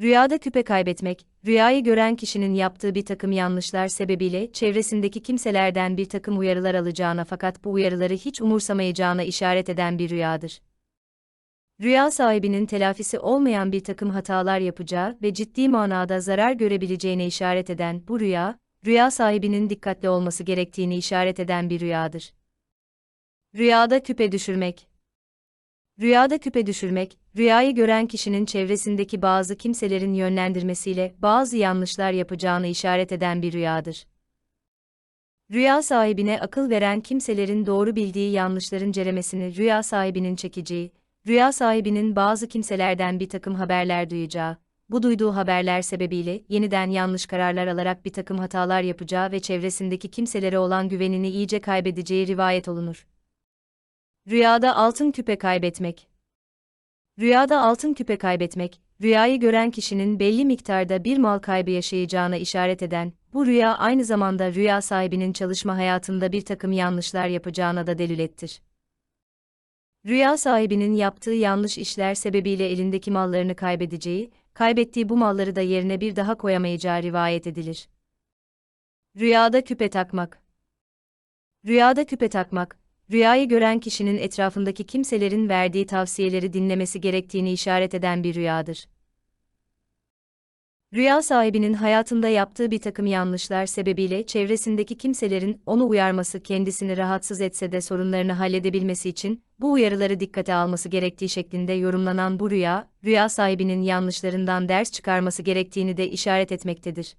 Rüyada küpe kaybetmek, rüyayı gören kişinin yaptığı bir takım yanlışlar sebebiyle çevresindeki kimselerden bir takım uyarılar alacağına fakat bu uyarıları hiç umursamayacağına işaret eden bir rüyadır. Rüya sahibinin telafisi olmayan bir takım hatalar yapacağı ve ciddi manada zarar görebileceğine işaret eden bu rüya, rüya sahibinin dikkatli olması gerektiğini işaret eden bir rüyadır. Rüyada küpe düşürmek Rüyada küpe düşürmek, rüyayı gören kişinin çevresindeki bazı kimselerin yönlendirmesiyle bazı yanlışlar yapacağını işaret eden bir rüyadır. Rüya sahibine akıl veren kimselerin doğru bildiği yanlışların ceremesini rüya sahibinin çekeceği, rüya sahibinin bazı kimselerden bir takım haberler duyacağı, bu duyduğu haberler sebebiyle yeniden yanlış kararlar alarak bir takım hatalar yapacağı ve çevresindeki kimselere olan güvenini iyice kaybedeceği rivayet olunur. Rüyada altın küpe kaybetmek. Rüyada altın küpe kaybetmek, rüyayı gören kişinin belli miktarda bir mal kaybı yaşayacağına işaret eden, bu rüya aynı zamanda rüya sahibinin çalışma hayatında bir takım yanlışlar yapacağına da delilettir. Rüya sahibinin yaptığı yanlış işler sebebiyle elindeki mallarını kaybedeceği, kaybettiği bu malları da yerine bir daha koyamayacağı rivayet edilir. Rüyada küpe takmak. Rüyada küpe takmak, rüyayı gören kişinin etrafındaki kimselerin verdiği tavsiyeleri dinlemesi gerektiğini işaret eden bir rüyadır. Rüya sahibinin hayatında yaptığı bir takım yanlışlar sebebiyle çevresindeki kimselerin onu uyarması kendisini rahatsız etse de sorunlarını halledebilmesi için bu uyarıları dikkate alması gerektiği şeklinde yorumlanan bu rüya, rüya sahibinin yanlışlarından ders çıkarması gerektiğini de işaret etmektedir.